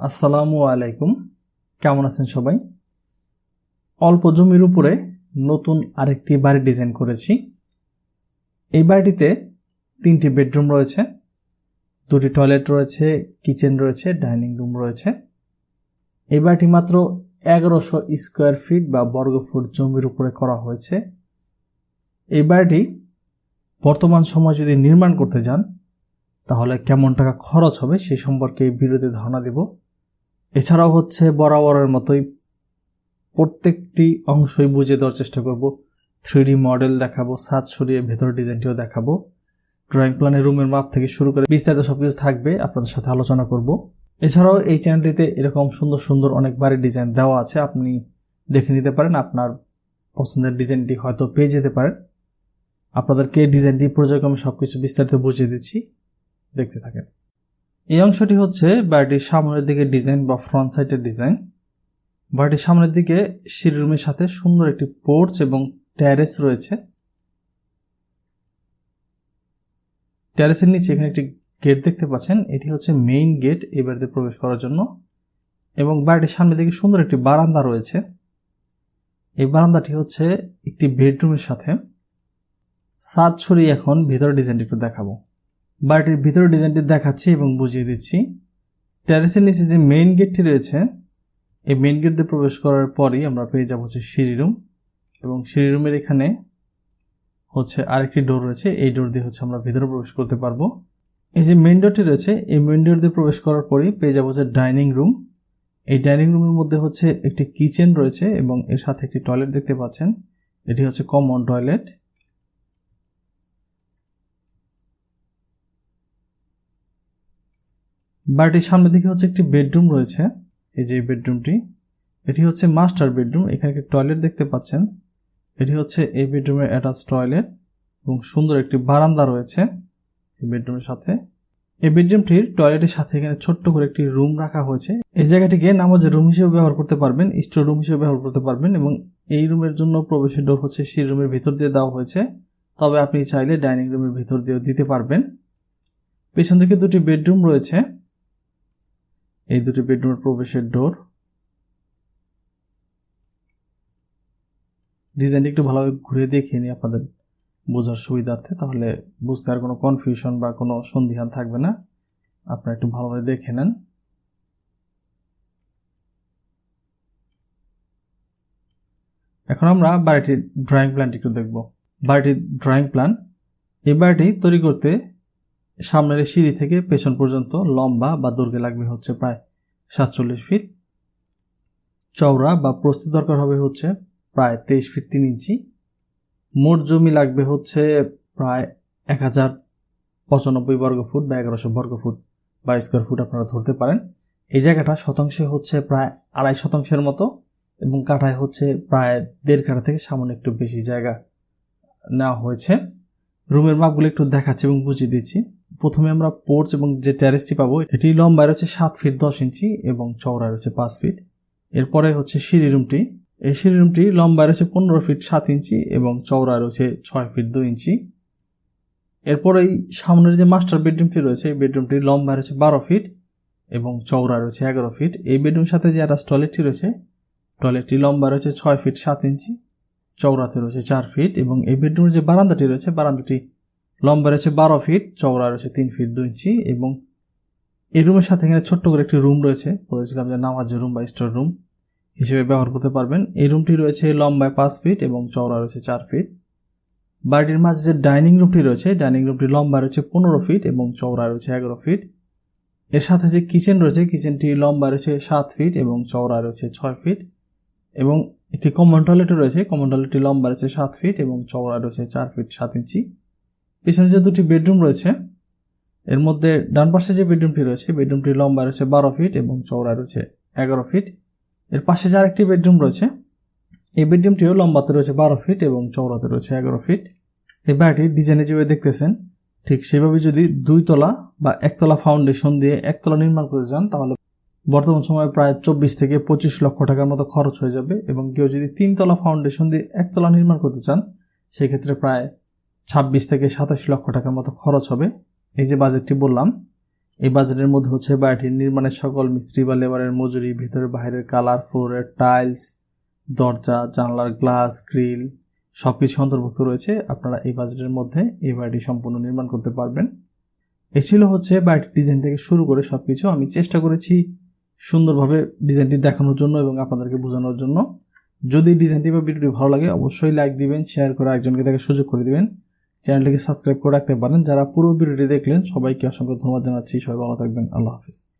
আসসালামু আলাইকুম। কেমন আছেন সবাই? অল্প জমির উপরে নতুন আরেকটি বাড়ি ডিজাইন করেছি। এই বাড়িটিতে তিনটি বেডরুম রয়েছে, দুটি টয়লেট রয়েছে, কিচেন রয়েছে, ডাইনিং রুম রয়েছে। এই বাড়িটি মাত্র এগারোশো স্কোয়ার ফিট বা বর্গ ফুট জমির উপরে করা হয়েছে। এই বাড়িটি বর্তমান সময় যদি নির্মাণ করতে যান, তাহলে কেমন টাকা খরচ হবে সেই সম্পর্কে ভিডিওতে ধারণা দেব। এছাড়াও হচ্ছে বরাবরের মতোই প্রত্যেকটি অংশই বুঝে দেওয়ার চেষ্টা করব। থ্রি মডেল দেখাবো সাত সরিয়ে ভেতর ডিজাইনটিও দেখাবো। ড্রয়িং প্ল্যানের রুমের মাপ থেকে শুরু করে বিস্তারিত সব কিছু থাকবে, আপনাদের সাথে আলোচনা করব। এছাড়াও এই চ্যানেলটিতে এরকম সুন্দর সুন্দর অনেক বাড়ির ডিজাইন দেওয়া আছে, আপনি দেখে নিতে পারেন, আপনার পছন্দের ডিজাইনটি হয়তো পেয়ে যেতে পারেন। আপনাদেরকে ডিজাইনটি পর্যায়ক্রমে সবকিছু বিস্তারিত বুঝিয়ে দিচ্ছি, দেখতে থাকেন। এই অংশটি হচ্ছে বাড়িটির সামনের দিকে ডিজাইন বা ফ্রন্ট সাইডের ডিজাইন। বাড়িটির সামনের দিকে সিঁড়ি রুমের সাথে সুন্দর একটি পোর্চ এবং ট্যারেস রয়েছে। ট্যারেসের নিচে এখানে একটি গেট দেখতে পাচ্ছেন। এটি হচ্ছে মেইন গেট এই বাড়িতে প্রবেশ করার জন্য। এবং বাড়িটির সামনের দিকে সুন্দর একটি বারান্দা রয়েছে। এই বারান্দাটি হচ্ছে একটি বেডরুমের সাথে। সাত ছড়িয়ে এখন ভিতরে ডিজাইনটি একটু দেখাবো। বাড়িটির ভিতরে ডিজাইনটি দেখাচ্ছি এবং বুঝিয়ে দিচ্ছি। ট্যারেসের নিচে যে মেইন গেটটি রয়েছে, এই মেইন গেট দিয়ে প্রবেশ করার পরই আমরা পেয়ে যাব হচ্ছে সিঁড়ি রুম এবং সিঁড়ি রুমের এখানে হচ্ছে আরেকটি ডোর রয়েছে। এই ডোর দিয়ে হচ্ছে আমরা ভিতরে প্রবেশ করতে পারব। এই যে মেইন ডোরটি রয়েছে, এই মেইন ডোর দিয়ে প্রবেশ করার পরই পেয়ে যাব হচ্ছে ডাইনিং রুম এই ডাইনিং রুমের মধ্যে হচ্ছে একটি কিচেন রয়েছে এবং এর সাথে একটি টয়লেট দেখতে পাচ্ছেন। এটি হচ্ছে কমন টয়লেট বাড়িটির সামনের দিকে হচ্ছে একটি বেডরুম রয়েছে। এই যে বেডরুমটি, এটি হচ্ছে মাস্টার বেডরুম। এখানে একটি টয়লেট দেখতে পাচ্ছেন। এটি হচ্ছে এই বেডরুমের অ্যাটাচ টয়লেট এবং সুন্দর একটি বারান্দা রয়েছে এই বেডরুমের সাথে। এই বেডরুমটির টয়লেটের সাথে এখানে ছোট্ট করে একটি রুম রাখা হয়েছে। এই জায়গাটিকে নামাজের রুম হিসেবে ব্যবহার করতে পারবেন, স্টোর রুম হিসেবে ব্যবহার করতে পারবেন এবং এই রুমের জন্য প্রবেশের ডোর হচ্ছে সেই রুমের ভিতর দিয়ে দেওয়া হয়েছে। তবে আপনি চাইলে ডাইনিং রুমের ভিতর দিয়েও দিতে পারবেন। পেছন দিকে দুটি বেডরুম রয়েছে। এই দুটি বেডরুমের প্রবেশের ডোর ডিজাইনটি একটু ভালোভাবে ঘুরে দেখিয়ে নিই আপনাদের বোঝার সুবিধার্থে, তাহলে বুঝতে আর কোনো কনফিউশন বা কোনো সন্দিহান থাকবে না। আপনারা একটু ভালোভাবে দেখে নেন। এখন আমরা বাড়িটির ড্রয়িং প্ল্যানটি একটু দেখব। বাড়িটির ড্রয়িং প্ল্যান এই বাড়িটি তৈরি করতে সামনের সিঁড়ি থেকে পেছন পর্যন্ত লম্বা বা দৈর্ঘ্যে লাগবে হচ্ছে প্রায় সাতচল্লিশ ফিট। চওড়া বা প্রস্তুত দরকার হবে হচ্ছে প্রায় তেইশ ফিট তিন ইঞ্চি। মোট জমি লাগবে হচ্ছে প্রায় এক হাজার পঁচানব্বই বর্গ ফুট বা এগারোশো বর্গ ফুট বা স্কোয়ার ফুট আপনারা ধরতে পারেন। এই জায়গাটা শতাংশে হচ্ছে প্রায় আড়াই শতাংশের মতো এবং কাঠায় হচ্ছে প্রায় দেড় কাঠা থেকে সামান্য একটু বেশি জায়গা নেওয়া হয়েছে। রুমের মাপগুলো একটু দেখাচ্ছি এবং বুঝিয়ে দিচ্ছি। প্রথমে আমরা পোর্চ এবং যে ট্যারেসটি পাবো এটি লম্বায় রয়েছে সাত ফিট দশ ইঞ্চি এবং চওড়ায় রয়েছে পাঁচ ফিট এরপরে হচ্ছে সিঁড়ি রুমটি এই সিঁড়ি রুমটি লম্বায় রয়েছে পনেরো ফিট সাত ইঞ্চি এবং চওড়ায় রয়েছে ছয় ফিট দুই ইঞ্চি। এরপরে এই সামনের যে মাস্টার বেডরুমটি রয়েছে, এই বেডরুমটি লম্বায় রয়েছে বারো ফিট এবং চওড়া রয়েছে এগারো ফিট এই বেডরুমের সাথে যে অ্যাটাচ টয়লেটটি রয়েছে টয়লেটটি লম্বা রয়েছে ছয় ফিট সাত ইঞ্চি, চওড়াতে রয়েছে চার ফিট এবং এই বেডরুমের যে বারান্দাটি রয়েছে, বারান্দাটি লম্বা রয়েছে বারো ফিট, চওড়া রয়েছে তিন ফিট দুই ইঞ্চি এবং এই রুমের সাথে এখানে ছোট্ট করে একটি রুম রয়েছে। বলেছিলাম যে নামাজের রুম বা স্টোর রুম হিসেবে ব্যবহার করতে পারবেন। এই রুমটি রয়েছে লম্বায় পাঁচ ফিট এবং চওড়া রয়েছে চার ফিট। বাড়িটির মাঝে যে ডাইনিং রুমটি রয়েছে ডাইনিং রুমটি লম্বা রয়েছে পনেরো ফিট এবং চওড়া রয়েছে এগারো ফিট। এর সাথে যে কিচেন রয়েছে কিচেনটি লম্বা রয়েছে সাত ফিট এবং চওড়া রয়েছে ছয় ফিট এবং একটি কমন টয়লেটও রয়েছে। কমন টয়লেটটি লম্বা রয়েছে সাত ফিট এবং চওড়া রয়েছে চার ফিট সাত ইঞ্চি। পিছনে যে দুটি বেডরুম রয়েছে, এর মধ্যে ডান পাশে যে বেডরুমটি রয়েছে বেডরুমটি লম্বা রয়েছে বারো ফিট এবং চওড়া রয়েছে এগারো ফিট। এর পাশে যে আরেকটি বেডরুম রয়েছে, এই বেডরুমটিও লম্বাতে রয়েছে বারো ফিট এবং চওড়াতে রয়েছে এগারো ফিট। এই বাড়িটি ডিজাইনে যেভাবে দেখতেছেন, ঠিক সেভাবে যদি দুই তলা বা একতলা ফাউন্ডেশন দিয়ে একতলা নির্মাণ করতে চান, তাহলে বর্তমান সময়ে প্রায় চব্বিশ থেকে পঁচিশ লক্ষ টাকার মতো খরচ হয়ে যাবে এবং কেউ যদি তিনতলা ফাউন্ডেশন দিয়ে একতলা নির্মাণ করতে চান, সেক্ষেত্রে প্রায় ছাব্বিশ থেকে সাতাশ লক্ষ টাকার মতো খরচ হবে। এই যে বাজেটটি বললাম, এই বাজেটের মধ্যে হচ্ছে বাড়িটির নির্মাণের সকল মিস্ত্রি বা লেবারের মজুরি ভিতরের বাইরের কালার, ফ্লোরের টাইলস, দরজা, জানলার গ্লাস, গ্রিল সব কিছু অন্তর্ভুক্ত রয়েছে। আপনারা এই বাজেটের মধ্যে এই বাড়িটি সম্পূর্ণ নির্মাণ করতে পারবেন। এ ছিল হচ্ছে বাড়িটির ডিজাইন থেকে শুরু করে সব কিছু আমি চেষ্টা করেছি সুন্দরভাবে ডিজাইনটি দেখানোর জন্য এবং আপনাদেরকে বোঝানোর জন্য। যদি ডিজাইনটি বা ভিডিওটি ভালো লাগে, অবশ্যই লাইক দিবেন, শেয়ার করে একজনকে দেখার সুযোগ করে দিবেন। চ্যানেলটিকে সাবস্ক্রাইব করে রাখতে পারেন। যারা পুরো ভিডিওটি দেখলেন, সবাইকে অসংখ্য ধন্যবাদ জানাচ্ছি। সবাই ভালো থাকবেন। আল্লাহ হাফিজ।